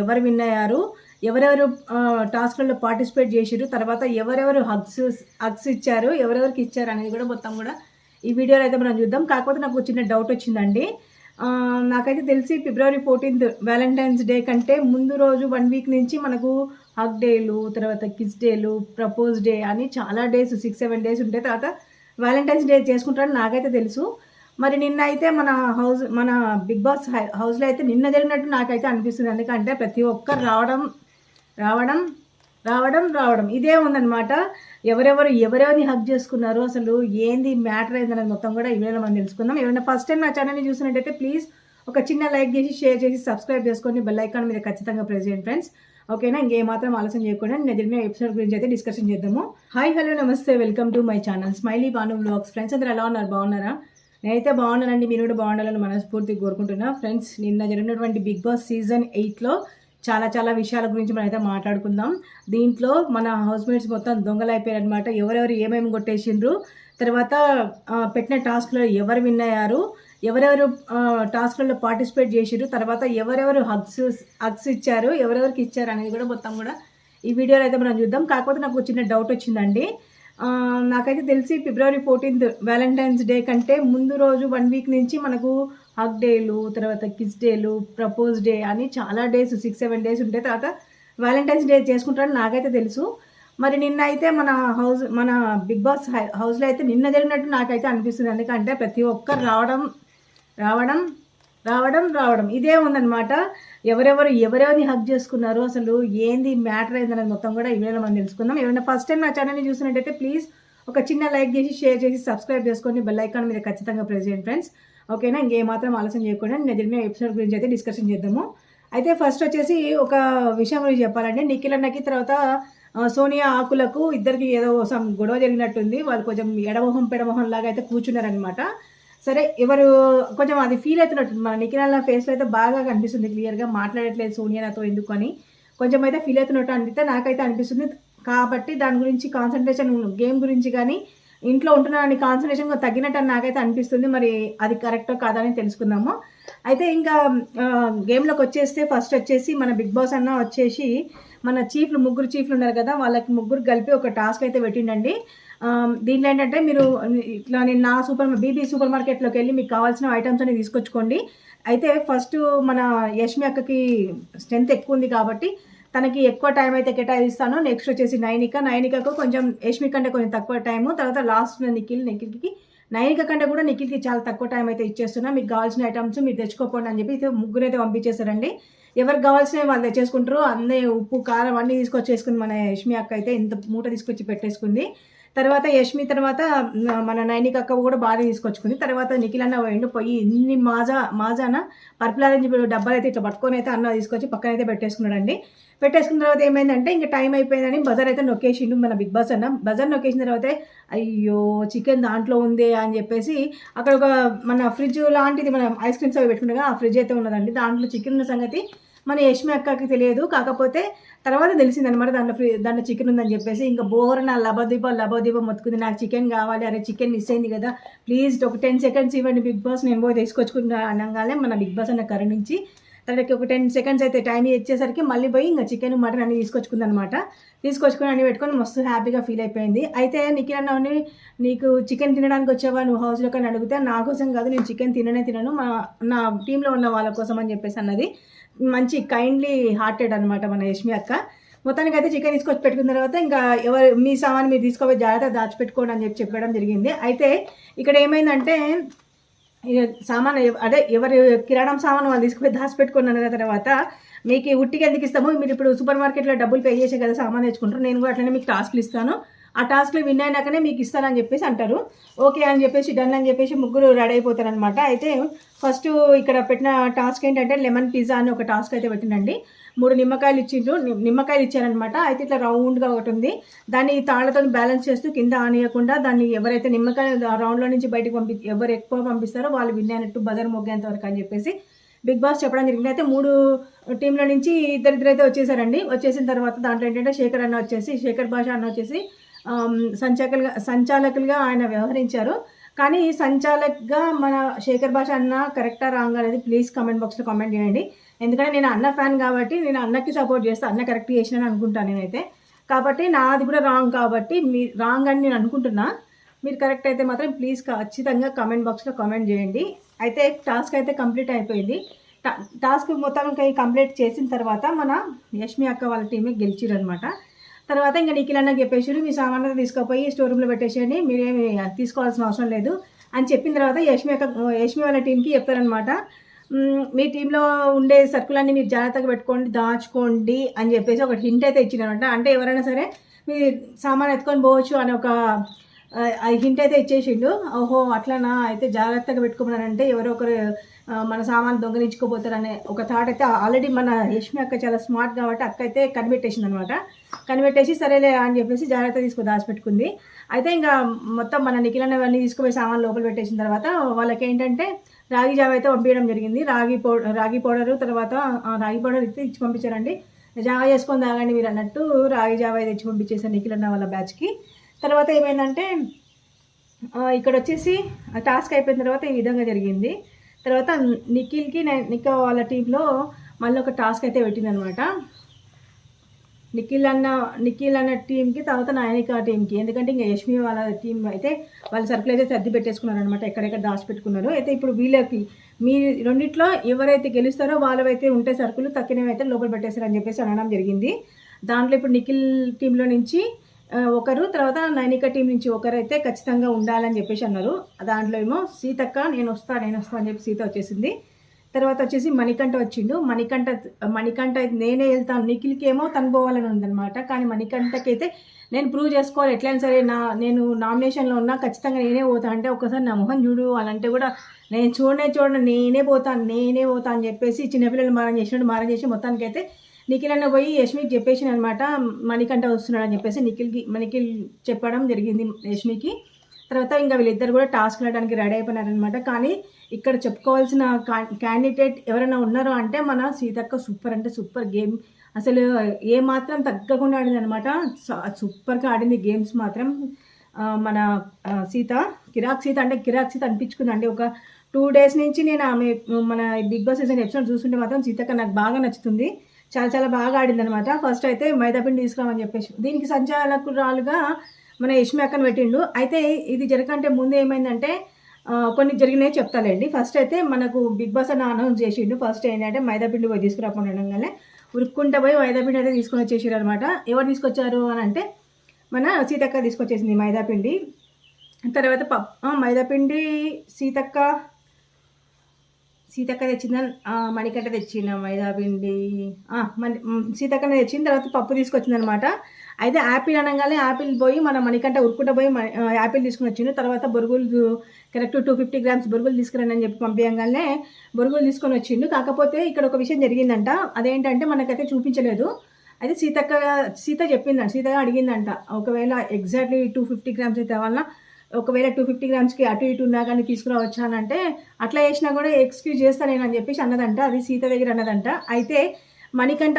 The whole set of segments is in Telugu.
ఎవరు విన్ అయ్యారు ఎవరెవరు టాస్క్లలో పార్టిసిపేట్ చేశారు తర్వాత ఎవరెవరు హగ్స్ హగ్స్ ఇచ్చారు ఎవరెవరికి ఇచ్చారు అనేది కూడా మొత్తం కూడా ఈ వీడియోలో అయితే మనం చూద్దాం. కాకపోతే నాకు చిన్న డౌట్ వచ్చిందండి. నాకైతే తెలిసి ఫిబ్రవరి ఫోర్టీన్త్ వ్యాలంటైన్స్ డే కంటే ముందు రోజు వన్ వీక్ నుంచి మనకు హగ్ డేలు తర్వాత కిస్ డేలు ప్రపోజ్ డే అని చాలా డేస్ సిక్స్ సెవెన్ డేస్ ఉంటాయి తర్వాత వ్యాలంటైన్స్ డే చేసుకుంటారని నాకైతే తెలుసు. మరి నిన్న అయితే మన హౌస్ మన బిగ్ బాస్ హై- హౌస్లో అయితే నిన్న జరిగినట్టు నాకైతే అనిపిస్తుంది. ఎందుకంటే ప్రతి ఒక్కరు రావడం రావడం రావడం రావడం. ఇదే ఉందన్నమాట. ఎవరెవరు ఎవరెవరిని హక్ చేసుకున్నారు అసలు ఏంది మ్యాటర్ అయిందనేది మొత్తం కూడా ఇవేళ మనం తెలుసుకుందాం. ఎవరైనా ఫస్ట్ టైం నా ఛానల్ని చూసినట్టయితే ప్లీజ్ ఒక చిన్న లైక్ చేసి షేర్ చేసి సబ్స్క్రైబ్ చేసుకొని బెల్ ఐకాన్ మీద ఖచ్చితంగా ప్రెస్ చేయండి ఫ్రెండ్స్ ఓకేనా ఇంకేమాత్రం ఆలస్యం చేయకుండా నేను జరిగిన ఎపిసోడ్ గురించి అయితే డిస్కషన్ చేద్దాము. హాయ్ హలో నమస్తే. Welcome to my channel smiley Banu blogs friends అందరూ ఎలా ఉన్నారు? బాగున్నారా? నేనైతే బాగున్నానండి. మీరు కూడా బాగుండాలని మనస్ఫూర్తిగా కోరుకుంటున్నా. ఫ్రెండ్స్ నిన్న జరిగినటువంటి బిగ్ బాస్ సీజన్ ఎయిట్లో చాలా చాలా విషయాల గురించి మనం అయితే మాట్లాడుకుందాం. దీంట్లో మన హౌస్మేట్స్ మొత్తం దొంగలైపోయారనమాట అనమాట ఎవరెవరు ఏమేమి కొట్టేసిండ్రు తర్వాత పెట్టిన టాస్క్లో ఎవరు విన్ అయ్యారు ఎవరెవరు టాస్క్లలో పార్టిసిపేట్ చేసిరు తర్వాత ఎవరెవరు హగ్స్ హగ్స్ ఇచ్చారు ఎవరెవరికి ఇచ్చారు అనేది కూడా మొత్తం కూడా ఈ వీడియోలో అయితే మనం చూద్దాం. కాకపోతే నాకు చిన్న డౌట్ వచ్చిందండి. నాకైతే తెలిసి ఫిబ్రవరి ఫోర్టీన్త్ వ్యాలంటైన్స్ డే కంటే ముందు రోజు వన్ వీక్ నుంచి మనకు హగ్ డేలు తర్వాత కిస్ డేలు ప్రపోజ్ డే అని చాలా డేస్ సిక్స్ సెవెన్ డేస్ ఉంటాయి తర్వాత వ్యాలంటైన్స్ డే చేసుకుంటారని నాకైతే తెలుసు. మరి నిన్న అయితే మన హౌస్ మన బిగ్ బాస్ హై- హౌస్లో అయితే నిన్న జరిగినట్టు నాకైతే అనిపిస్తుంది. ఎందుకంటే ప్రతి ఒక్కరు రావడం రావడం రావడం రావడం. ఇదే ఉందన్నమాట. ఎవరెవరు ఎవరెవరిని హక్ చేసుకున్నారు అసలు ఏంది మ్యాటర్ అయిందనేది మొత్తం కూడా ఇవేళ మనం తెలుసుకుందాం. ఎవరైనా ఫస్ట్ టైం నా ఛానల్ని చూసినట్టయితే ప్లీజ్ ఒక చిన్న లైక్ చేసి షేర్ చేసి సబ్స్క్రైబ్ చేసుకొని బెల్ ఐకాన్ మీద ఖచ్చితంగా ప్రెస్ చేయండి ఫ్రెండ్స్ ఓకేనా ఇంకేమాత్రం ఆలస్యం చేయకుండా నేను జరిగిన ఎపిసోడ్ గురించి అయితే డిస్కషన్ చేద్దాము. అయితే ఫస్ట్ వచ్చేసి ఒక విషయం గురించి చెప్పాలండి నిఖిల్ అన్నకి తర్వాత సోనియా ఆకులకు ఇద్దరికి ఏదో సమ్ గొడవ జరిగినట్టుంది. వాళ్ళు కొంచెం ఎడమొహం పెడమొహం లాగా అయితే కూర్చున్నారనమాట సరే ఎవరు కొంచెం అది ఫీల్ అవుతున్నట్టు మన నిఖిల ఫేస్లో అయితే బాగా కనిపిస్తుంది క్లియర్గా మాట్లాడట్లేదు సోనియా నాతో ఎందుకు అని. కొంచెం అయితే ఫీల్ అవుతున్నట్టు అనిపిస్తే నాకైతే అనిపిస్తుంది. కాబట్టి దాని గురించి కాన్సన్ట్రేషన్ గేమ్ గురించి కానీ ఇంట్లో ఉంటున్నానని కాన్సన్ట్రేషన్ తగ్గినట్టు అని నాకైతే అనిపిస్తుంది. మరి అది కరెక్టో కాదని తెలుసుకుందాము. అయితే ఇంకా గేమ్లోకి వచ్చేస్తే ఫస్ట్ వచ్చేసి మన బిగ్ బాస్ అన్న వచ్చేసి మన చీఫ్లు ముగ్గురు చీఫ్లు ఉన్నారు కదా వాళ్ళకి ముగ్గురు కలిపి ఒక టాస్క్ అయితే పెట్టిండండి. దీంట్లో ఏంటంటే మీరు ఇట్లా నేను నా సూపర్ బీబీ సూపర్ మార్కెట్లోకి వెళ్ళి మీకు కావాల్సిన ఐటమ్స్ అన్ని తీసుకొచ్చుకోండి. అయితే ఫస్ట్ మన యష్మి అక్కకి స్ట్రెంత్ ఎక్కువ ఉంది కాబట్టి తనకి ఎక్కువ టైం అయితే కేటాయిస్తాను. నెక్స్ట్ వచ్చేసి నైనిక. నైనికకు కొంచెం యష్మి కంటే కొంచెం తక్కువ టైము. తర్వాత లాస్ట్ నిఖిల్ నిఖిల్కి. నైనిక కంటే కూడా నిఖిల్కి చాలా తక్కువ టైం అయితే ఇచ్చేస్తున్నా. మీకు కావాల్సిన ఐటమ్స్ మీరు తెచ్చుకోకండి అని చెప్పి ముగ్గురు అయితే పంపించేశారండి. ఎవరికి కావాల్సినవి వాళ్ళు తెచ్చేసుకుంటారు. అన్నీ ఉప్పు కారం అన్నీ తీసుకొచ్చేసుకుంది మన యష్మి అక్క అయితే. ఇంత మూట తీసుకొచ్చి పెట్టేసుకుంది. తర్వాత యష్మి తర్వాత మన నైనిక అక్క కూడా బాగా తీసుకొచ్చుకుంది. తర్వాత నిఖిల్ అన్న పోయిండు పోయి ఇన్ని మాజా మాజాన? పర్పుల్ ఆరెంజ్ డబ్బాలు అయితే ఇట్లా పట్టుకొని అయితే అన్న తీసుకొచ్చి పక్కన అయితే పెట్టేసుకున్నాడండి. పెట్టేసుకున్న తర్వాత ఏమైందంటే ఇంకా టైం అయిపోయిందని బజార్ అయితే నొక్కేసిండు మన బిగ్ బాస్ అన్న. బజార్ నొక్కేసిన తర్వాత అయ్యో చికెన్ దాంట్లో ఉంది అని చెప్పేసి అక్కడ ఒక మన ఫ్రిడ్జ్ లాంటిది మనం ఐస్ క్రీమ్స్ అవి పెట్టుకుంటా ఆ ఫ్రిడ్జ్ అయితే ఉన్నదండి. దాంట్లో చికెన్ ఉన్న సంగతి మన యష్మి అక్కకి తెలియదు. కాకపోతే తర్వాత తెలిసిందనమాట దాంట్లో ఫ్రీ దాంట్లో చికెన్ ఉందని చెప్పేసి. ఇంకా బోర్ నా లబదీప లబదీప మొత్తుకుంది. నాకు చికెన్ కావాలి. అరే చికెన్ మిస్ అయింది కదా. ప్లీజ్ ఒక టెన్ సెకండ్స్ ఇవ్వండి బిగ్ బాస్. నేను పోయి తీసుకొచ్చుకుంటా అనగానే మన బిగ్ బాస్ అన్న కరుణించి తనకి ఒక టెన్ సెకండ్స్ అయితే టైం ఇచ్చేసరికి మళ్ళీ పోయి ఇంకా చికెన్ మటన్ అన్ని తీసుకొచ్చుకుంది అనమాట తీసుకొచ్చుకొని అన్ని పెట్టుకొని మస్తు హ్యాపీగా ఫీల్ అయిపోయింది. అయితే నిఖిల్ నీకు చికెన్ తినడానికి వచ్చావా? నువ్వు హౌస్లో కానీ అడిగితే నా కోసం కాదు నేను చికెన్ తిననే తినను. మా నా టీంలో ఉన్న వాళ్ళ కోసం అని చెప్పేసి అన్నది. మంచి కైండ్లీ హార్టెడ్ అనమాట మన యష్మి అక్క. మొత్తానికి అయితే చికెన్ తీసుకొచ్చి పెట్టుకున్న తర్వాత ఇంకా ఎవరు మీ సామాన్ మీరు తీసుకోవాలి జాగ్రత్త దాచిపెట్టుకోండి అని చెప్పి చెప్పడం జరిగింది. అయితే ఇక్కడ ఏమైందంటే సామాన్ అదే ఎవరు కిరాణం సామాన్ వాళ్ళు తీసుకుపోయి దాచిపెట్టుకున్న తర్వాత మీకు ఉట్టికి ఎందుకు ఇస్తాము? మీరు ఇప్పుడు సూపర్ మార్కెట్లో డబ్బులు పే చేసే కదా సామాన్ తెచ్చుకుంటారు నేను కూడా అట్లనే మీకు టాస్క్లు ఇస్తాను. ఆ టాస్క్లు విన్ అయినాకనే మీకు ఇస్తానని చెప్పేసి అంటారు. ఓకే అని చెప్పేసి డన్ అని చెప్పేసి ముగ్గురు రెడీ అయిపోతారనమాట అయితే ఫస్ట్ ఇక్కడ పెట్టిన టాస్క్ ఏంటంటే లెమన్ పిజ్జా అని ఒక టాస్క్ అయితే పెట్టినండి మూడు నిమ్మకాయలు ఇచ్చిండ్రు. నిమ్మకాయలు ఇచ్చారనమాట అయితే ఇట్లా రౌండ్గా ఒకటి ఉంది. దాన్ని తాళ్ళతో బ్యాలెన్స్ చేస్తూ కింద ఆనియకుండా దాన్ని ఎవరైతే నిమ్మకాయ రౌండ్లో నుంచి బయటకు పంపి ఎవరు ఎక్కువ పంపిస్తారో వాళ్ళు విన్ అయినట్టు బజార్ మొగ్గేంత వరకు అని చెప్పేసి బిగ్ బాస్ చెప్పడం జరిగింది. అయితే మూడు టీంల నుంచి ఇద్దరిద్దరైతే వచ్చేసారండి. వచ్చేసిన తర్వాత దాంట్లో ఏంటంటే శేఖర్ అన్న వచ్చేసి శేఖర్ భాష అన్న వచ్చేసి సంచాలకులుగా సంచాలకులుగా ఆయన వ్యవహరించారు. కానీ సంచాలక్గా మన శేఖర్ భాష అన్న కరెక్టా రాంగ్ అనేది ప్లీజ్ కమెంట్ బాక్స్లో కామెంట్ చేయండి. ఎందుకంటే నేను అన్న ఫ్యాన్ కాబట్టి నేను అన్నకి సపోర్ట్ చేస్తాను అన్న కరెక్ట్ చేసిన అనుకుంటాను నేనైతే. కాబట్టి నాది కూడా రాంగ్ కాబట్టి మీ రాంగ్ అని నేను అనుకుంటున్నా. మీరు కరెక్ట్ అయితే మాత్రం ప్లీజ్ ఖచ్చితంగా కామెంట్ బాక్స్లో కామెంట్ చేయండి. అయితే టాస్క్ అయితే కంప్లీట్ అయిపోయింది. టా- టాస్క్ మొత్తం కంప్లీట్ చేసిన తర్వాత మన యష్మి అక్క వాళ్ళ టీమే గెలిచిరనమాట తర్వాత ఇంకా నిఖిల్ అన్న చెప్పేసి మీ సామాన్లు తీసుకుపోయి స్టోర్ రూమ్లో పెట్టేసేయండి మీరేమి తీసుకోవాల్సిన అవసరం లేదు. అని చెప్పిన తర్వాత యష్మి యొక్క యష్మి వాళ్ళ టీంకి చెప్తారనమాట మీ టీంలో ఉండే సరుకులన్నీ మీరు జాగ్రత్తగా పెట్టుకోండి దాచుకోండి అని చెప్పేసి ఒక హింట్ అయితే ఇచ్చినమాట అంటే ఎవరైనా సరే మీ సామాన్ ఎత్తుకొని పోవచ్చు అని ఒక ఆ హింట్ అయితే ఇచ్చేసిండు. ఓహో అట్లనా? అయితే జాగ్రత్తగా పెట్టుకోమన్నారంటే ఎవరో ఒకరు మన సామాన్ దొంగలించుకోపోతారనే ఒక థాట్ అయితే ఆల్రెడీ మన యష్మి అక్క చాలా స్మార్ట్ కాబట్టి అక్క అయితే కనిపెట్టేసింది అనమాట కనిపెట్టేసి సరేలే అని చెప్పేసి జాగ్రత్త తీసుకు దాచిపెట్టుకుంది. అయితే ఇంకా మొత్తం మన నిఖిలన్న అవన్నీ తీసుకుపోయి సామాన్ లోపల పెట్టేసిన తర్వాత వాళ్ళకి ఏంటంటే రాగి జావ అయితే పంపించడం జరిగింది. రాగి పౌడర్ రాగి పౌడరు తర్వాత రాగి పౌడర్ అయితే ఇచ్చి పంపించారండి. జావ చేసుకొని తాగండి మీరు అన్నట్టు రాగి జావ అయితే ఇచ్చి పంపించేసారు నిఖిలన్న వాళ్ళ బ్యాచ్కి తర్వాత ఏమైందంటే ఇక్కడ వచ్చేసి టాస్క్ అయిపోయిన తర్వాత ఈ విధంగా జరిగింది. తర్వాత నిఖిల్కి నే- నిఖిల్ వాళ్ళ టీంలో మళ్ళీ ఒక టాస్క్ అయితే పెట్టిందనమాట నిఖిల్ అన్న నిఖిల్ అన్న టీంకి తర్వాత నాయనిక టీంకి ఎందుకంటే ఇంకా యష్మి వాళ్ళ టీం అయితే వాళ్ళ సర్కులు అయితే సర్ది పెట్టేసుకున్నారు అనమాట ఎక్కడెక్కడ దాచిపెట్టుకున్నారు. అయితే ఇప్పుడు వీళ్ళకి మీ రెండిట్లో ఎవరైతే గెలుస్తారో వాళ్ళవైతే ఉంటే సరుకులు తక్కినవి అయితే లోపల పెట్టేశారని చెప్పేసి అనడం జరిగింది. దాంట్లో ఇప్పుడు నిఖిల్ టీంలో నుంచి ఒకరు తర్వాత నైనిక టీం నుంచి ఒకరు అయితే ఖచ్చితంగా ఉండాలని చెప్పేసి అన్నారు. దాంట్లో ఏమో సీతక్క నేను వస్తా నేను వస్తా అని చెప్పి సీత వచ్చేసింది. తర్వాత వచ్చేసి మణికంఠ వచ్చిండు. మణికంఠ మణికంఠ అయితే నేనే వెళ్తాను నిఖిల్కి ఏమో తను పోవాలని ఉందన్నమాట. కానీ మణికంఠకైతే నేను ప్రూవ్ చేసుకోవాలి. ఎట్లయినా సరే నా నేను నామినేషన్లో ఉన్నా ఖచ్చితంగా నేనే పోతా అంటే ఒకసారి నా మొహం చూడు అలాంటే కూడా నేను చూడనే చూడండి నేనే పోతాను నేనే పోతా అని చెప్పేసి చిన్నపిల్లలు మారం చేసినట్టు మారం చేసి మొత్తానికి అయితే నిఖిల్ అన్న పోయి యష్మికి చెప్పేసి అనమాట మణికంఠ వస్తున్నాడు అని చెప్పేసి నిఖిల్కి నిఖిల్ చెప్పడం జరిగింది యష్మికి. తర్వాత ఇంకా వీళ్ళిద్దరు కూడా టాస్క్ వెళ్ళడానికి రెడీ అయిపోయినారనమాట. కానీ ఇక్కడ చెప్పుకోవాల్సిన క్యాండిడేట్ ఎవరైనా ఉన్నారో అంటే మన సీతక్క సూపర్ అంటే సూపర్ గేమ్. అసలు ఏ మాత్రం తగ్గకుండా ఆడింది అనమాట సూపర్గా ఆడింది గేమ్స్ మాత్రం. మన సీత కిరాక్ సీత అంటే కిరాక్ సీత అనిపించుకుంది ఒక టూ డేస్ నుంచి నేను ఆమె మన బిగ్ బాస్ సీజన్ ఎపిసోడ్ చూస్తుంటే మాత్రం సీతక్క నాకు బాగా నచ్చుతుంది. చాలా చాలా బాగా ఆడింది అనమాట ఫస్ట్ అయితే మైదాపిండి తీసుకురామని చెప్పేసి. దీనికి సంచాలకురాలుగా మన యష్మి అక్కను పెట్టిండు. అయితే ఇది జరగకంటే ముందు ఏమైందంటే కొన్ని జరిగినాయి చెప్తాలేండి. ఫస్ట్ అయితే మనకు బిగ్ బాస్ అని అనౌన్స్ చేసిండు. ఫస్ట్ ఏంటంటే మైదాపిండి పోయి తీసుకురాకుండానే ఉండగానే ఉరుక్కుంటా పోయి మైదాపిండి అయితే తీసుకొని వచ్చేసారు అనమాట ఎవరు తీసుకొచ్చారు అని అంటే మన సీతక్క తీసుకొచ్చేసింది మైదాపిండి. తర్వాత పప్ మైదాపిండి సీతక్క సీతక్క తెచ్చిందా మణికంట తెచ్చిన మైదాపిండి మణి సీతక్కనే తెచ్చిన తర్వాత పప్పు తీసుకొచ్చిందనమాట. అయితే యాపిల్ అనగానే యాపిల్ పోయి మన మణికంట ఉరుకుంట పోయి యాపిల్ తీసుకుని వచ్చిండు. తర్వాత బొరుగులు కరెక్ట్ టూ ఫిఫ్టీ గ్రామ్స్ బొరుగులు తీసుకురండి అని చెప్పి పంపించగానే బొరుగులు తీసుకొని వచ్చిండు. కాకపోతే ఇక్కడ ఒక విషయం జరిగిందంట. అదేంటంటే మనకైతే చూపించలేదు. అయితే సీతక్క సీత చెప్పిందంట సీతగా అడిగిందంట. ఒకవేళ ఎగ్జాక్ట్లీ టూ ఫిఫ్టీ గ్రామ్స్ అయితే వాళ్ళ ఒకవేళ టూ ఫిఫ్టీ గ్రామ్స్కి అటు ఇటు ఉన్నా కానీ తీసుకురావచ్చా అని అంటే అట్లా చేసినా కూడా ఎక్స్క్యూజ్ చేస్తాను నేను అని చెప్పేసి అన్నదంట. అది సీత దగ్గర అన్నదంట. అయితే మణికంఠ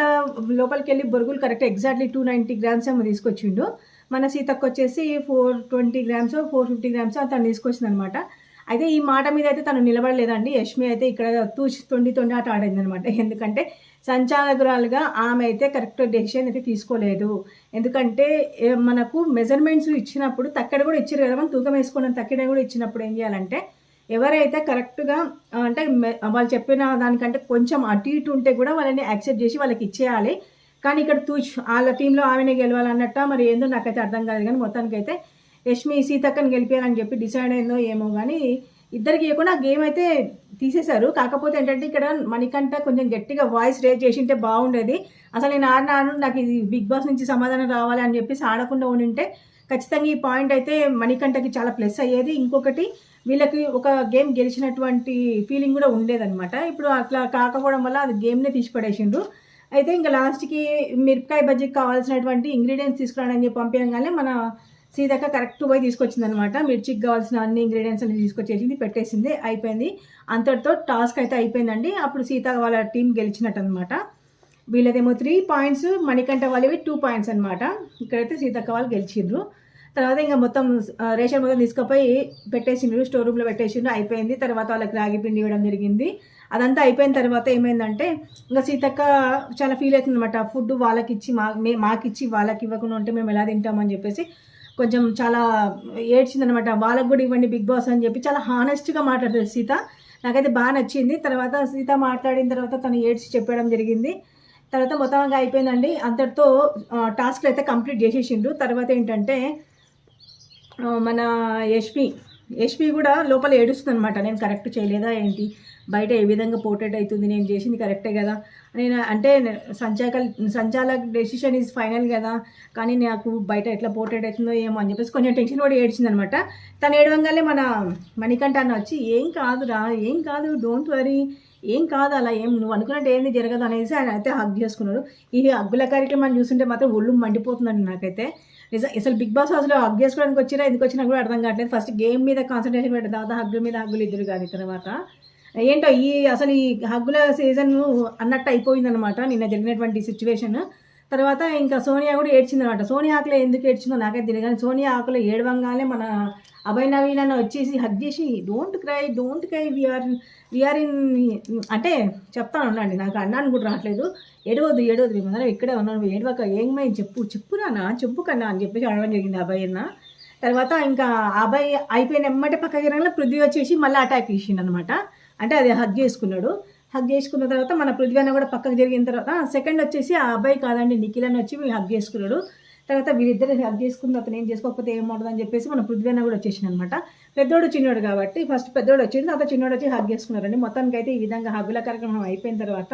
లోపలికి వెళ్ళి బొరుగులు correct exactly two ninety grams ఏమో తీసుకొచ్చిండు. మన సీతకు వచ్చేసి four twenty grams four fifty grams తను తీసుకొచ్చింది అనమాట అయితే ఈ మాట మీద అయితే తను నిలబడలేదండి. యష్మి అయితే ఇక్కడ తూచి తొండి తొండి ఆట ఆడింది అనమాట ఎందుకంటే సంచాలకురాలుగా ఆమె అయితే కరెక్ట్ డెసిషన్ అయితే తీసుకోలేదు. ఎందుకంటే మనకు మెజర్మెంట్స్ ఇచ్చినప్పుడు తక్కడ కూడా ఇచ్చారు కదా మనం తూకం వేసుకోవడం తక్కడ కూడా ఇచ్చినప్పుడు ఏం చేయాలంటే ఎవరైతే కరెక్ట్గా అంటే వాళ్ళు చెప్పిన దానికంటే కొంచెం అటు ఇటు ఉంటే కూడా వాళ్ళని యాక్సెప్ట్ చేసి వాళ్ళకి ఇచ్చేయాలి. కానీ ఇక్కడ తూ వాళ్ళ టీంలో ఆమెనే గెలవాలన్నట్ట మరి ఏందో నాకైతే అర్థం కాదు కానీ మొత్తానికైతే యష్మి సీతక్కని గెలిపారని చెప్పి డిసైడ్ అయిందో ఏమో కానీ ఇద్దరికి ఇవ్వకుండా గేమ్ అయితే తీసేశారు. కాకపోతే ఏంటంటే ఇక్కడ మణికంఠ కొంచెం గట్టిగా వాయిస్ రేజ్ చేసింటే బాగుండేది. అసలు నేను ఆడినాను నాకు ఇది బిగ్ బాస్ నుంచి సమాధానం రావాలి అని చెప్పేసి ఆడకుండా ఉండింటే ఖచ్చితంగా ఈ పాయింట్ అయితే మణికంఠకి చాలా ప్లస్ అయ్యేది. ఇంకొకటి వీళ్ళకి ఒక గేమ్ గెలిచినటువంటి ఫీలింగ్ కూడా ఉండేదన్నమాట. ఇప్పుడు అట్లా కాకపోవడం వల్ల అది గేమ్నే తీసి పడేసిండ్రు అయితే ఇంకా లాస్ట్కి మిరపకాయ బజ్జీకి కావాల్సినటువంటి ఇంగ్రీడియంట్స్ తీసుకురావడానికి చెప్పి పంపించగానే మన సీతక్క కరెక్ట్ పోయి తీసుకొచ్చింది అనమాట మిర్చికి కావాల్సిన అన్ని ఇంగ్రీడియంట్స్ అన్ని తీసుకొచ్చేసింది పెట్టేసింది అయిపోయింది. అంతటితో టాస్క్ అయితే అయిపోయిందండి. అప్పుడు సీత వాళ్ళ టీం గెలిచినట్టు అనమాట వీళ్ళదేమో త్రీ పాయింట్స్ మణికంఠ వాళ్ళవి టూ పాయింట్స్ అనమాట. ఇక్కడైతే సీతక్క వాళ్ళు గెలిచిండ్రు. తర్వాత ఇంకా మొత్తం రేషన్ మొత్తం తీసుకుపోయి పెట్టేసిండ్రు స్టోర్ రూమ్లో పెట్టేసిండ్రు అయిపోయింది. తర్వాత వాళ్ళకి రాగి పిండి ఇవ్వడం జరిగింది. అదంతా అయిపోయిన తర్వాత ఏమైందంటే ఇంకా సీతక్క చాలా ఫీల్ అవుతుంది అనమాట ఫుడ్ వాళ్ళకి ఇచ్చి మా మే మాకిచ్చి వాళ్ళకి ఇవ్వకుండా ఉంటే మేము ఎలా తింటామని చెప్పేసి కొంచెం చాలా ఏడ్చిందనమాట వాళ్ళకు కూడా ఇవ్వండి బిగ్ బాస్ అని చెప్పి చాలా హానెస్ట్గా మాట్లాడుతుంది సీత. నాకైతే బాగా నచ్చింది. తర్వాత సీత మాట్లాడిన తర్వాత తను ఏడ్చి చెప్పడం జరిగింది. తర్వాత మొత్తంగా అయిపోయిందండి. అంతటితో టాస్క్లు అయితే కంప్లీట్ చేసేసిండ్రు. తర్వాత ఏంటంటే మన యష్మి యష్మి కూడా లోపల ఏడుస్తుంది అనమాట నేను కరెక్ట్ చేయలేదా ఏంటి? బయట ఏ విధంగా పోర్ట్రేట్ అవుతుంది నేను చేసింది కరెక్టే కదా? నేను అంటే సంచాలక సంచాలక్ డెసిషన్ ఈజ్ ఫైనల్ కదా? కానీ నాకు బయట ఎట్లా పోర్ట్రేట్ అవుతుందో ఏమో అని చెప్పేసి కొంచెం టెన్షన్ కూడా ఏడ్చింది అనమాట తను ఏడవంగానే మన మణికంఠ అన్న వచ్చి ఏం కాదురా ఏం కాదు డోంట్ వరీ ఏం కాదు అలా ఏం నువ్వు అనుకున్నట్టు ఏంది జరగదు అనేసి ఆయన అయితే హగ్ చేసుకున్నాడు. ఈ హగ్గుల కార్యక్రమం చూస్తుంటే మాత్రం ఒళ్ళు మండిపోతుందండి నాకైతే. నిజం అసలు బిగ్ బాస్ హౌస్లో హగ్ చేసుకోవడానికి వచ్చినా ఎందుకు వచ్చినా కూడా అర్థం కావట్లేదు. ఫస్ట్ గేమ్ మీద కాన్సన్ట్రేషన్ పెట్టిన తర్వాత హగ్గుల మీద హగ్గులు ఇద్దరు కానీ తర్వాత. ఏంటో ఈ అసలు ఈ హగ్గుల సీజన్ అన్నట్టు అయిపోయిందనమాట నిన్న జరిగినటువంటి సిచ్యువేషన్ తర్వాత ఇంకా సోనియా కూడా ఏడ్చిందనమాట సోనియా ఆకులో ఎందుకు ఏడ్చిందో నాకైతే తెలియదు కానీ సోనియా ఆకులో ఏడవంగానే మన అభయ నవీన్ అని వచ్చేసి హగ్ చేసి don't cry don't cry we are we are in అంటే చెప్తాను ఉండండి నాకు అన్నాను కూడా రావట్లేదు. ఏడవద్దు ఏడవద్దు మేము ఇక్కడే ఉన్నాను ఏడవక ఏమై చెప్పు చెప్పు నాన్న చెప్పు కన్నా అని చెప్పేసి అడగడం జరిగింది అబ్బాయి అన్న. తర్వాత ఇంకా ఆ అబ్బాయి అయిపోయిన ఎమ్మటే పక్కకి రంగా పృథ్వీ వచ్చేసి మళ్ళీ అటాక్ చేసిండు అనమాట అంటే అది హగ్ చేసుకున్నాడు. హగ్ చేసుకున్న తర్వాత మన పృథ్వీ అన్న కూడా పక్కకు జరిగిన తర్వాత సెకండ్ వచ్చేసి ఆ అబ్బాయి కాదండి నిఖిల్ అని వచ్చి హగ్ చేసుకున్నాడు. తర్వాత వీళ్ళిద్దరు హెల్ప్ చేసుకున్న అతను ఏం చేసుకోకపోతే ఏమవుతుందని అని చెప్పేసి మన పృథ్వీన కూడా వచ్చేసింది అనమాట పెద్దోడు చిన్నోడు కాబట్టి ఫస్ట్ పెద్దోడు వచ్చింది తర్వాత చిన్నోడు వచ్చి హగ్ చేసుకున్నారండి. మొత్తానికి అయితే ఈ విధంగా హగ్గుల కార్యక్రమం అయిపోయిన తర్వాత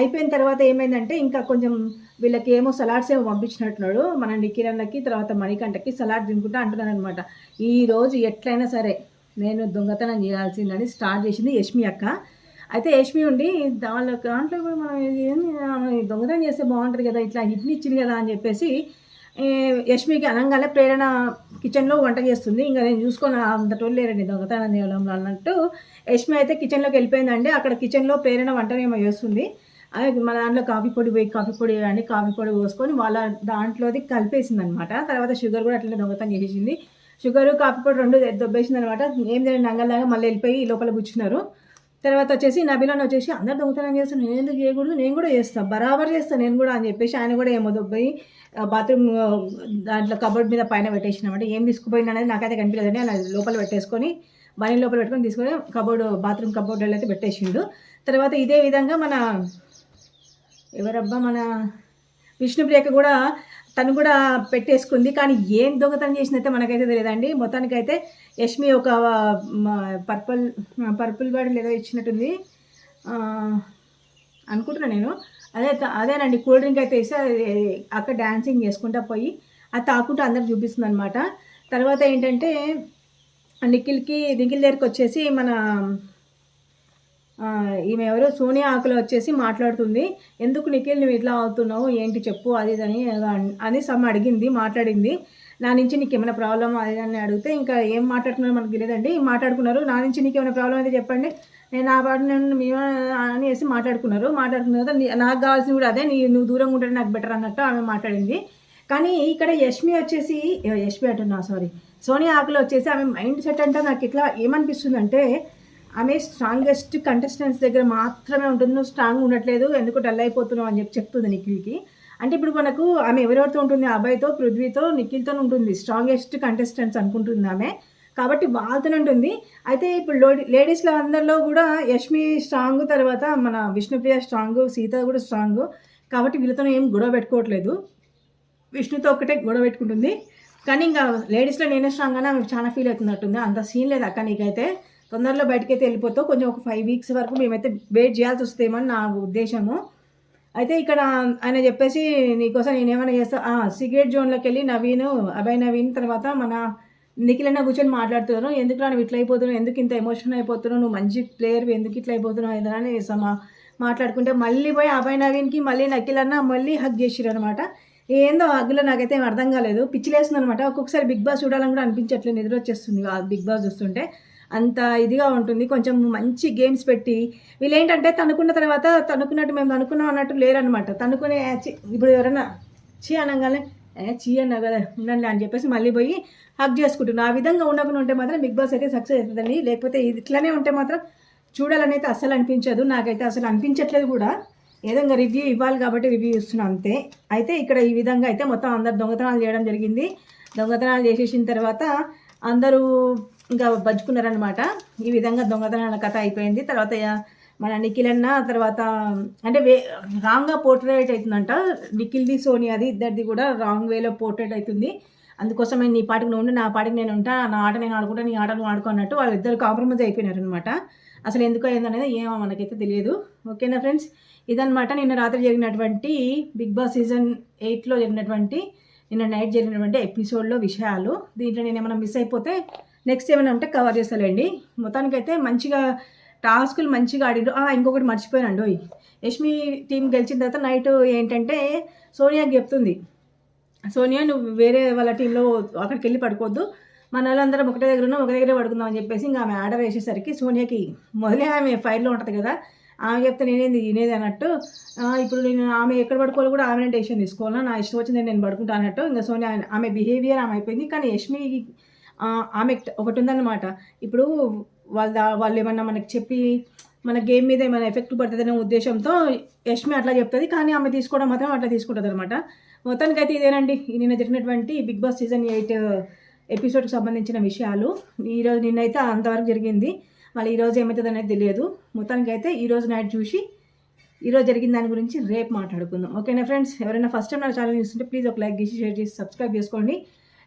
అయిపోయిన తర్వాత ఏమైందంటే ఇంకా కొంచెం వీళ్ళకి ఏమో సలాడ్స్ ఏమో పంపించినట్టున్నాడు. మన నిఖిలన్నకి తర్వాత మణికంటకి సలాడ్ తినుకుంటా అంటున్నాను అనమాట ఈరోజు ఎట్లయినా సరే నేను దొంగతనం చేయాల్సిందని స్టార్ట్ చేసింది యష్మి అక్క. అయితే యష్మి ఉండి వాళ్ళ దాంట్లో కూడా మనం దొంగతనం చేస్తే బాగుంటుంది కదా ఇట్లా హిట్ని ఇచ్చింది కదా అని చెప్పేసి యష్మికి అనగానే ప్రేరణ కిచెన్లో వంట చేస్తుంది. ఇంకా నేను చూసుకొని అంత టోళ్ళు లేరండి దొంగతనం చేయడంలో అన్నట్టు. యష్మి అయితే కిచెన్లోకి వెళ్ళిపోయిందండి. అక్కడ కిచెన్లో ప్రేరణ వంటనేమో చేస్తుంది. మన దాంట్లో కాఫీ పొడి పోయి కాఫీ పొడి అని కాఫీ పొడి పోసుకొని వాళ్ళ దాంట్లోది కలిపేసింది అనమాట తర్వాత షుగర్ కూడా అట్లనే దొంగతనం చేసేసింది. షుగర్ కాఫీ పొడి రెండు దొబ్బేసింది అనమాట ఏం తెలియదు అంగల్లాగా మళ్ళీ వెళ్ళిపోయి లోపల కూర్చున్నారు. తర్వాత వచ్చేసి నబిలాన్ వచ్చేసి అందరు దొంగతనం చేస్తాను నేను ఎందుకు చేయకూడదు? నేను కూడా చేస్తాను బరాబర్ చేస్తాను నేను కూడా అని చెప్పేసి ఆయన కూడా ఏమో దొబ్బయి బాత్రూమ్ దాంట్లో కబోర్డ్ మీద పైన పెట్టేసినామంటే ఏం తీసుకుపోయినా అనేది నాకైతే కనిపించలేదండి ఆయన లోపల పెట్టేసుకొని బనీ లోపల పెట్టుకొని తీసుకొని కబోర్డ్ బాత్రూమ్ కబోర్డ్లో అయితే పెట్టేసిండు. తర్వాత ఇదే విధంగా మన ఎవరబ్బా మన విష్ణుప్రియక కూడా తను కూడా పెట్టేసుకుంది. కానీ ఏం దొంగతనం చేసిందైతే మనకైతే తెలియదండి. మొత్తానికైతే యష్మి ఒక పర్పుల్ పర్పుల్ బర్డ్ ఏదో ఇచ్చినట్టుంది. అనుకుంటున్నాను అనుకుంటున్నా నేను. అదే అదేనండి కూల్ డ్రింక్ అయితే ఇస్తే అక్కడ డ్యాన్సింగ్ చేసుకుంటా పోయి అది తాకుంటూ అందరు చూపిస్తుంది అనమాట తర్వాత ఏంటంటే నిఖిల్కి నిఖిల్ దగ్గరికి వచ్చేసి మన ఈమె ఎవరు సోనియా ఆకులు వచ్చేసి మాట్లాడుతుంది. ఎందుకు నిఖిల్ నువ్వు ఇట్లా అవుతున్నావు? ఏంటి చెప్పు అది ఇది అని అని సమ్ అడిగింది మాట్లాడింది. నా నుంచి నీకు ఏమైనా ప్రాబ్లం అది అని అడిగితే ఇంకా ఏం మాట్లాడుతున్నారో మనకు తెలియదండి. మాట్లాడుకున్నారు. నా నుంచి నీకు ఏమైనా ప్రాబ్లం అయితే చెప్పండి. నేను నా పాటు నేను మేము అని వేసి మాట్లాడుకున్నారు. మాట్లాడుకున్న తర్వాత నాకు కావాల్సింది కూడా అదే. నీ నువ్వు దూరంగా ఉంటే నాకు బెటర్ అన్నట్టు ఆమె మాట్లాడింది. కానీ ఇక్కడ యష్మి వచ్చేసి యష్మి అంటున్నా సారీ. సోనియా ఆకులు వచ్చేసి ఆమె మైండ్ సెట్ అంటే నాకు ఇట్లా ఏమనిపిస్తుంది అంటే ఆమె స్ట్రాంగెస్ట్ కంటెస్టెంట్స్ దగ్గర మాత్రమే ఉంటుంది. నువ్వు స్ట్రాంగ్ ఉండట్లేదు ఎందుకు డల్ అయిపోతున్నావు అని చెప్పి చెప్తుంది నిఖిల్కి. అంటే ఇప్పుడు మనకు ఆమె ఎవరెవరితో ఉంటుంది? అబ్బాయితో పృథ్వీతో నిఖిల్తో ఉంటుంది. స్ట్రాంగెస్ట్ కంటెస్టెంట్స్ అనుకుంటుంది ఆమె. కాబట్టి వాళ్ళతో ఉంటుంది. అయితే ఇప్పుడు లేడీస్లో అందరిలో కూడా యష్మి స్ట్రాంగ్ తర్వాత మన విష్ణుప్రియ స్ట్రాంగ్ సీత కూడా స్ట్రాంగ్ కాబట్టి వీళ్ళతో ఏం గొడవ పెట్టుకోవట్లేదు. విష్ణుతో ఒకటే గొడవ పెట్టుకుంటుంది. కానీ ఇంకా లేడీస్లో నేనే స్ట్రాంగ్ అని ఆమె చాలా ఫీల్ అవుతున్నట్టుంది. అంత సీన్ లేదు అక్క నీకైతే. తొందరలో బయటకైతే వెళ్ళిపోతావు. కొంచెం ఒక ఫైవ్ వీక్స్ వరకు మేమైతే వెయిట్ చేయాల్సి వస్తుందేమని నా ఉద్దేశము. అయితే ఇక్కడ ఆయన చెప్పేసి నీకోసం నేను ఏమైనా చేస్తా సిగరెట్ జోన్లోకి వెళ్ళి నవీన్ అభయ్ నవీన్ తర్వాత మన నిఖిలన్న కూర్చొని మాట్లాడుతున్నాను ఎందుకు నువ్వు ఇట్లా అయిపోతున్నావు. ఎందుకు ఇంత ఎమోషన్ అయిపోతున్నావు? నువ్వు మంచి ప్లేయర్ ఎందుకు ఇట్లా అయిపోతున్నావు? ఏదైనా సమా మాట్లాడుకుంటే మళ్ళీ పోయి అభయ్ నవీన్కి మళ్ళీ నకిలన్న మళ్ళీ హగ్ చేసిరు అనమాట ఏందో హగ్గులో నాకైతే అర్థం కాలేదు. పిచ్చిలేస్తుంది అనమాట ఒక్కొక్కసారి బిగ్ బాస్ చూడాలని కూడా అనిపించట్లేదు. నిద్ర వచ్చేస్తుంది. బిగ్ బాస్ చూస్తుంటే అంత ఇదిగా ఉంటుంది. కొంచెం మంచి గేమ్స్ పెట్టి వీళ్ళు ఏంటంటే తనుకున్న తర్వాత తనుకున్నట్టు మేము తనుకున్నాం అన్నట్టు లేరనమాట తనుకునే ఇప్పుడు ఎవరైనా చీ అనగానే ఏ చీ అన్నా కదా ఉండండి అని చెప్పేసి మళ్ళీ పోయి హక్ చేసుకుంటున్నాను ఆ విధంగా ఉండకుండా ఉంటే మాత్రం బిగ్ బాస్ అయితే సక్సెస్ అవుతుందండి. లేకపోతే ఇది ఇట్లానే ఉంటే మాత్రం చూడాలని అయితే అస్సలు అనిపించదు. నాకైతే అసలు అనిపించట్లేదు కూడా. ఏదైనా రివ్యూ ఇవ్వాలి కాబట్టి రివ్యూ ఇస్తున్నాను అంతే. అయితే ఇక్కడ ఈ విధంగా అయితే మొత్తం అందరు దొంగతనాలు చేయడం జరిగింది. దొంగతనాలు చేసేసిన తర్వాత అందరూ ఇంకా బజ్జుకున్నారనమాట ఈ విధంగా దొంగతనాల కథ అయిపోయింది. తర్వాత మన నిఖిల్ అన్న తర్వాత అంటే వే రాంగ్గా పోర్ట్రేట్ అవుతుందంట నిఖిల్ది సోనియాది ఇద్దరిది కూడా రాంగ్ వేలో పోర్ట్రేట్ అవుతుంది అందుకోసం నేను నీ పాటికి నువ్వు నా పాటికి నేను ఉంటా నా ఆట నేను ఆడుకుంటా నీ ఆట నువ్వు ఆడుకో అన్నట్టు వాళ్ళిద్దరు కాంప్రమైజ్ అయిపోయినారు అనమాట అసలు ఎందుకు అయిందనేది ఏమో మనకైతే తెలియదు. ఓకేనా ఫ్రెండ్స్? ఇదనమాట నిన్న రాత్రి జరిగినటువంటి బిగ్ బాస్ సీజన్ ఎయిట్లో జరిగినటువంటి నిన్న నైట్ జరిగినటువంటి ఎపిసోడ్లో విషయాలు. దీంట్లో నేను ఏమైనా మిస్ అయిపోతే నెక్స్ట్ ఏమైనా ఉంటే కవర్ చేస్తానండి మొత్తానికైతే మంచిగా టాస్కులు మంచిగా ఆడిండ్రు ఆ, ఇంకొకటి మర్చిపోయానండి యష్మి టీం గెలిచిన తర్వాత నైట్ ఏంటంటే సోనియాకి చెప్తుంది. సోనియా నువ్వు వేరే వాళ్ళ టీంలో అక్కడికి వెళ్ళి పడుకోవద్దు. మన వాళ్ళందరం ఒకటే దగ్గర ఉన్నాం ఒక దగ్గరే పడుకుందాం అని చెప్పేసి ఇంకా ఆమె ఆర్డర్ వేసేసరికి సోనియాకి మొదలే ఆమె ఫైర్లో ఉంటుంది కదా. ఆమె చెప్తే నేనేది వినేది అన్నట్టు ఇప్పుడు నేను ఆమె ఎక్కడ పడుకోవాలి కూడా ఆమె డెసిషన్ తీసుకోవాలా? నా ఇష్టం వచ్చింది నేను పడుకుంటా అన్నట్టు. ఇంకా సోనియా ఆమె బిహేవియర్ ఆమె అయిపోయింది. కానీ యష్మి ఆమె ఒకటి ఉందన్నమాట ఇప్పుడు వాళ్ళ వాళ్ళు ఏమన్నా మనకి చెప్పి మన గేమ్ మీద ఏమైనా ఎఫెక్ట్ పడుతుందనే ఉద్దేశంతో యష్మి అట్లా చెప్తుంది కానీ ఆమె తీసుకోవడం మాత్రం అట్లా తీసుకుంటుంది అనమాట మొత్తానికి అయితే ఇదేనండి నిన్న జరిగినటువంటి బిగ్ బాస్ సీజన్ ఎయిట్ ఎపిసోడ్కి సంబంధించిన విషయాలు. ఈరోజు నిన్నైతే అంతవరకు జరిగింది. మళ్ళీ ఈరోజు ఏమవుతుంది అనేది తెలియదు. మొత్తానికి అయితే ఈరోజు నైట్ చూసి ఈరోజు జరిగిన దాని గురించి రేపు మాట్లాడుకుందాం. ఓకేనా ఫ్రెండ్స్? ఎవరైనా ఫస్ట్ టైం నా ఛానల్ చూస్తుంటే ప్లీజ్ ఒక లైక్ చేసి షేర్ చేసి సబ్స్క్రైబ్ చేసుకోండి.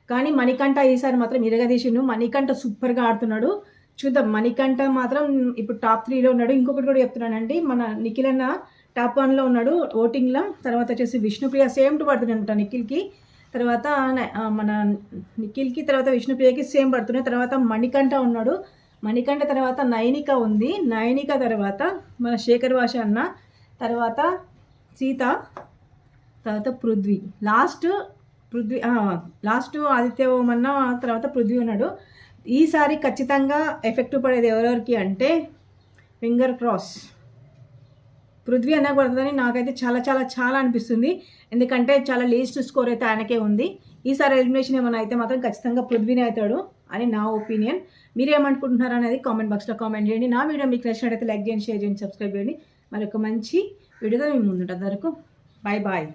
కానీ మణికంఠ ఈసారి మాత్రం ఇరగదీసిండు. మణికంఠ సూపర్గా ఆడుతున్నాడు. చూద్దాం. మణికంఠ మాత్రం ఇప్పుడు టాప్ త్రీలో ఉన్నాడు. ఇంకొకటి కూడా చెప్తున్నానండి. మన నిఖిల్ అన్న టాప్ వన్లో ఉన్నాడు ఓటింగ్లో. తర్వాత వచ్చేసి విష్ణుప్రియ సేమ్ టు పడుతున్నాయంట నిఖిల్కి. తర్వాత మన నిఖిల్కి తర్వాత విష్ణుప్రియకి సేమ్ పడుతున్నాయి. తర్వాత మణికంఠ ఉన్నాడు. మణికంఠ తర్వాత నయనిక ఉంది. నయనిక తర్వాత మన శేఖర్ భాష అన్న. తర్వాత సీత తర్వాత పృథ్వీ. లాస్ట్ పృథ్వీ లాస్ట్ ఆదిత్య ఓమన్న తర్వాత పృథ్వీ ఉన్నాడు. ఈసారి ఖచ్చితంగా ఎఫెక్ట్ పడేది ఎవరెవరికి అంటే ఫింగర్ క్రాస్. పృథ్వీ అన్న పడుతుందని నాకైతే చాలా చాలా చాలా అనిపిస్తుంది. ఎందుకంటే చాలా లీస్ట్ స్కోర్ అయితే ఆయనకే ఉంది. ఈసారి ఎలిమినేషన్ ఏమైనా అయితే మాత్రం ఖచ్చితంగా పృథ్వీనే అవుతాడు అని నా ఒపీనియన్. మీరేమనుకుంటున్నారు అనేది కామెంట్ బాక్స్లో కామెంట్ చేయండి. నా వీడియో మీకు నచ్చినట్టయితే లైక్ చేయండి షేర్ చేయండి సబ్స్క్రైబ్ చేయండి. మరి ఒక మంచి వీడియోతో మేము ముందుంటుంది వరకు బాయ్ బాయ్.